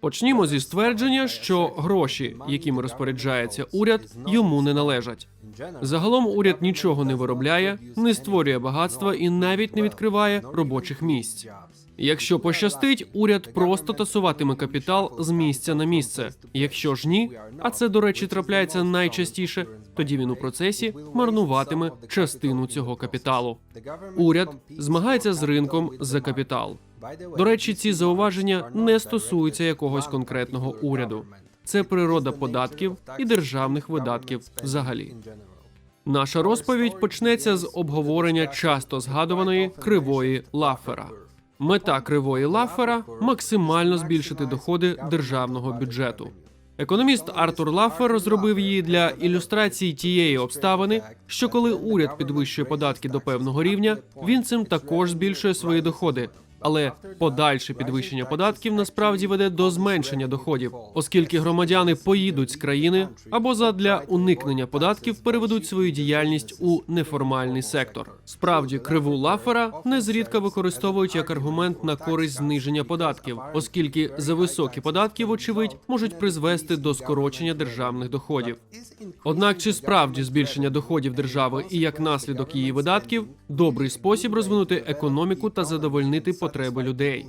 Почнімо зі ствердження, що гроші, якими розпоряджається уряд, йому не належать. Загалом уряд нічого не виробляє, не створює багатства і навіть не відкриває робочих місць. Якщо пощастить, уряд просто тасуватиме капітал з місця на місце. Якщо ж ні, а це, до речі, трапляється найчастіше, тоді він у процесі марнуватиме частину цього капіталу. Уряд змагається з ринком за капітал. До речі, ці зауваження не стосуються якогось конкретного уряду. Це природа податків і державних видатків взагалі. Наша розповідь почнеться з обговорення часто згадуваної кривої Лаффера. Мета кривої Лаффера максимально збільшити доходи державного бюджету. Економіст Артур Лаффер розробив її для ілюстрації тієї обставини, що коли уряд підвищує податки до певного рівня, він цим також збільшує свої доходи. Але подальше підвищення податків насправді веде до зменшення доходів, оскільки громадяни поїдуть з країни або задля уникнення податків переведуть свою діяльність у неформальний сектор. Справді, криву Лафера незрідка використовують як аргумент на користь зниження податків, оскільки за високі податки, вочевидь, можуть призвести до скорочення державних доходів. Однак, чи справді збільшення доходів держави і як наслідок її видатків добрий спосіб розвинути економіку та задовольнити потреби людей?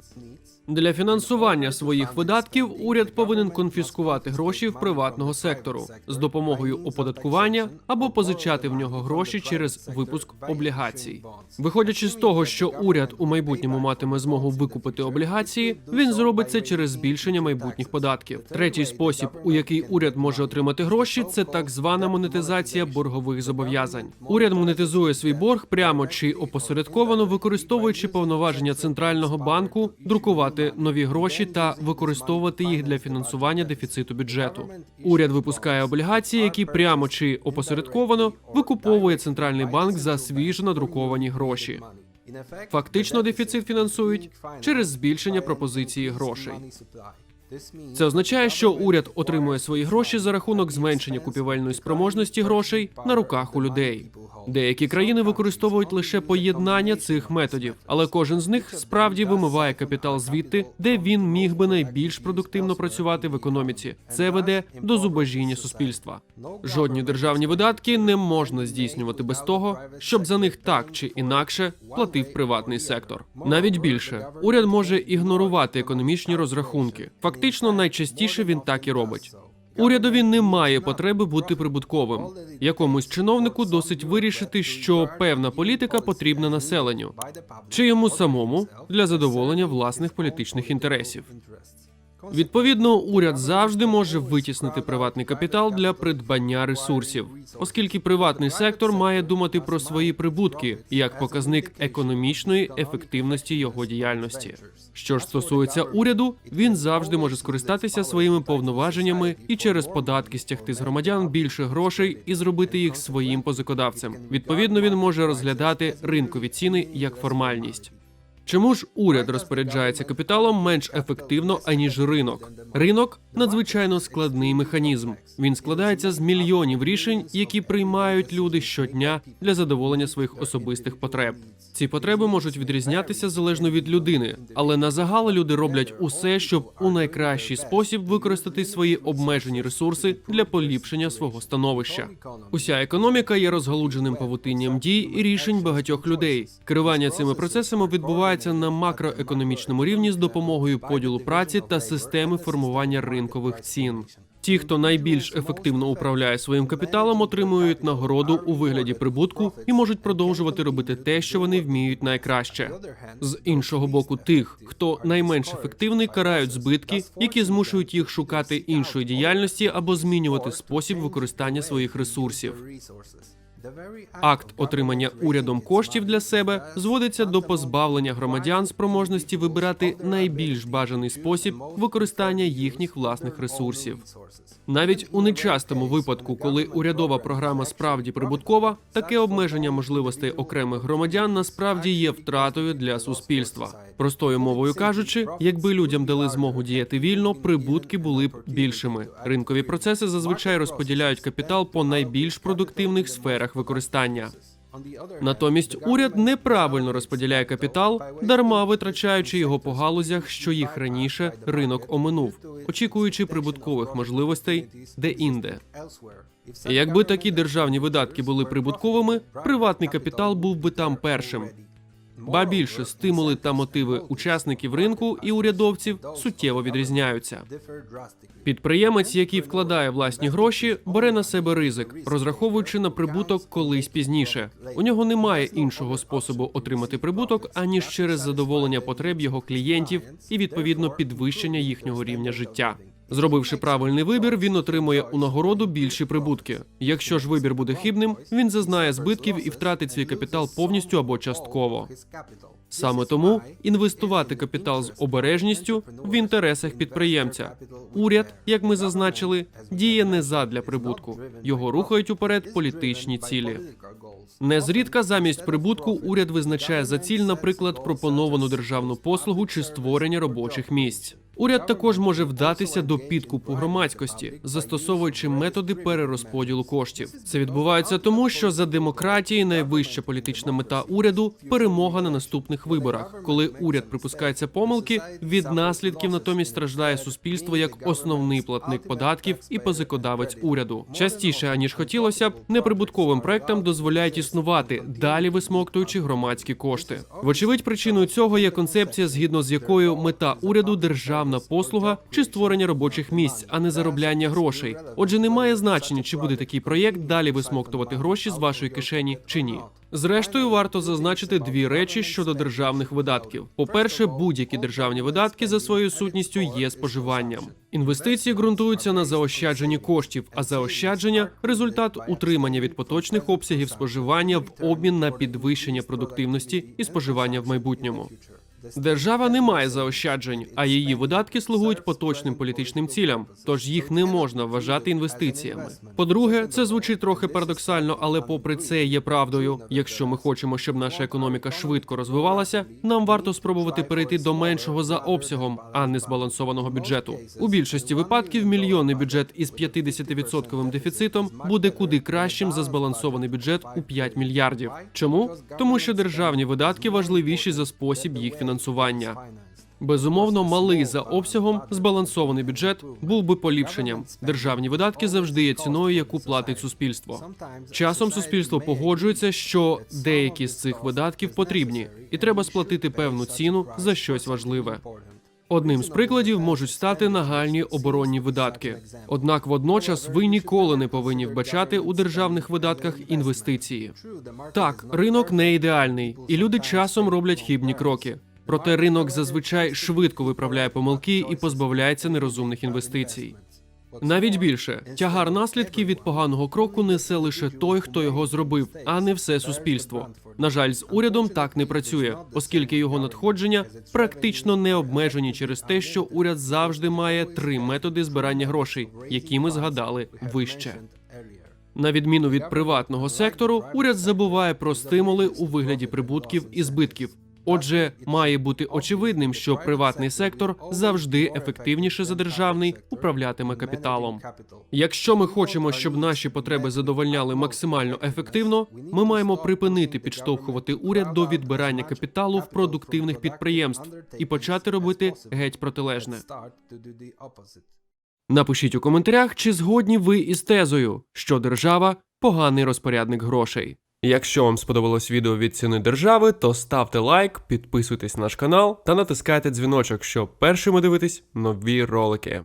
Для фінансування своїх видатків уряд повинен конфіскувати гроші в приватного сектору з допомогою оподаткування або позичати в нього гроші через випуск облігацій. Виходячи з того, що уряд у майбутньому матиме змогу викупити облігації, він зробить це через збільшення майбутніх податків. Третій спосіб, у який уряд може отримати гроші, це так звана монетизація боргових зобов'язань. Уряд монетизує свій борг прямо чи опосередковано, використовуючи повноваження центрального банку, друкувати нові гроші та використовувати їх для фінансування дефіциту бюджету. Уряд випускає облігації, які прямо чи опосередковано викуповує центральний банк за свіжо надруковані гроші. Фактично дефіцит фінансують через збільшення пропозиції грошей. Це означає, що уряд отримує свої гроші за рахунок зменшення купівельної спроможності грошей на руках у людей. Деякі країни використовують лише поєднання цих методів, але кожен з них справді вимиває капітал звідти, де він міг би найбільш продуктивно працювати в економіці. Це веде до зубожіння суспільства. Жодні державні видатки не можна здійснювати без того, щоб за них так чи інакше платив приватний сектор. Навіть більше уряд може ігнорувати економічні розрахунки. Фактично, найчастіше він так і робить. Урядові немає потреби бути прибутковим. Якомусь чиновнику досить вирішити, що певна політика потрібна населенню, чи йому самому для задоволення власних політичних інтересів. Відповідно, уряд завжди може витіснити приватний капітал для придбання ресурсів, оскільки приватний сектор має думати про свої прибутки як показник економічної ефективності його діяльності. Що ж стосується уряду, він завжди може скористатися своїми повноваженнями і через податки стягти з громадян більше грошей і зробити їх своїм позикодавцем. Відповідно, він може розглядати ринкові ціни як формальність. Чому ж уряд розпоряджається капіталом менш ефективно аніж ринок? Ринок надзвичайно складний механізм. Він складається з мільйонів рішень, які приймають люди щодня для задоволення своїх особистих потреб. Ці потреби можуть відрізнятися залежно від людини, але на загал люди роблять усе, щоб у найкращий спосіб використати свої обмежені ресурси для поліпшення свого становища. Уся економіка є розгалудженим павутинням дій і рішень багатьох людей. Керування цими процесами відбувається на макроекономічному рівні з допомогою поділу праці та системи формування ринкових цін. Ті, хто найбільш ефективно управляє своїм капіталом, отримують нагороду у вигляді прибутку і можуть продовжувати робити те, що вони вміють найкраще. З іншого боку, тих, хто найменш ефективний, карають збитки, які змушують їх шукати іншої діяльності або змінювати спосіб використання своїх ресурсів. Акт отримання урядом коштів для себе зводиться до позбавлення громадян спроможності вибирати найбільш бажаний спосіб використання їхніх власних ресурсів. Навіть у нечастому випадку, коли урядова програма справді прибуткова, таке обмеження можливостей окремих громадян насправді є втратою для суспільства. Простою мовою кажучи, якби людям дали змогу діяти вільно, прибутки були б більшими. Ринкові процеси зазвичай розподіляють капітал по найбільш продуктивних сферах використання. Натомість уряд неправильно розподіляє капітал, дарма витрачаючи його по галузях, що їх раніше ринок оминув, очікуючи прибуткових можливостей де-інде. І Якби такі державні видатки були прибутковими, приватний капітал був би там першим. Ба більше стимули та мотиви учасників ринку і урядовців суттєво відрізняються. Підприємець, який вкладає власні гроші, бере на себе ризик, розраховуючи на прибуток колись пізніше. У нього немає іншого способу отримати прибуток аніж через задоволення потреб його клієнтів і відповідно підвищення їхнього рівня життя. Зробивши правильний вибір, він отримує у нагороду більші прибутки. Якщо ж вибір буде хибним, він зазнає збитків і втратить свій капітал повністю або частково. Саме тому інвестувати капітал з обережністю в інтересах підприємця. Уряд, як ми зазначили, діє не задля прибутку. Його рухають уперед політичні цілі. Незрідка замість прибутку уряд визначає за ціль, наприклад, пропоновану державну послугу чи створення робочих місць. Уряд також може вдатися до підкупу громадськості, застосовуючи методи перерозподілу коштів. Це відбувається тому, що за демократії найвища політична мета уряду перемога на наступних виборах. Коли уряд припускається помилки, від наслідків натомість страждає суспільство як основний платник податків і позикодавець уряду. Частіше аніж хотілося б, неприбутковим проектам дозволяють існувати, далі висмоктуючи громадські кошти. Вочевидь, причиною цього є концепція, згідно з якою мета уряду державна послуга чи створення робочих місць, а не заробляння грошей. Отже, немає значення, чи буде такий проєкт далі висмоктувати гроші з вашої кишені чи ні. Зрештою, варто зазначити дві речі щодо державних видатків. По-перше, будь-які державні видатки за своєю сутністю є споживанням. Інвестиції ґрунтуються на заощадженні коштів, а заощадження результат утримання від поточних обсягів споживання в обмін на підвищення продуктивності і споживання в майбутньому. Держава не має заощаджень, а її видатки слугують поточним політичним цілям, тож їх не можна вважати інвестиціями. По-друге, це звучить трохи парадоксально, але попри це є правдою. Якщо ми хочемо, щоб наша економіка швидко розвивалася, нам варто спробувати перейти до меншого за обсягом, а не збалансованого бюджету. У більшості випадків мільйонний бюджет із 50% дефіцитом буде куди кращим за збалансований бюджет у 5 мільярдів. Чому? Тому що державні видатки важливіші за спосіб їх фінансування. Безумовно, малий за обсягом збалансований бюджет був би поліпшенням. Державні видатки завжди є ціною, яку платить суспільство. Часом суспільство погоджується, що деякі з цих видатків потрібні, і треба сплатити певну ціну за щось важливе. Одним з прикладів можуть стати нагальні оборонні видатки. Однак водночас ви ніколи не повинні вбачати у державних видатках інвестиції. Так, ринок не ідеальний, і люди часом роблять хибні кроки. Проте ринок зазвичай швидко виправляє помилки і позбавляється нерозумних інвестицій. Навіть більше тягар наслідків від поганого кроку несе лише той, хто його зробив, а не все суспільство. На жаль, з урядом так не працює, оскільки його надходження практично не обмежені через те, що уряд завжди має три методи збирання грошей, які ми згадали вище. На відміну від приватного сектору, уряд забуває про стимули у вигляді прибутків і збитків. Отже, має бути очевидним, що приватний сектор завжди ефективніше за державний управлятиме капіталом. Якщо ми хочемо, щоб наші потреби задовольняли максимально ефективно, ми маємо припинити підштовхувати уряд до відбирання капіталу в продуктивних підприємств і почати робити геть протилежне. Напишіть у коментарях, чи згодні ви із тезою, що держава поганий розпорядник грошей. Якщо вам сподобалось відео від ціни держави, то ставте лайк, підписуйтесь на наш канал та натискайте дзвіночок, щоб першими дивитись нові ролики.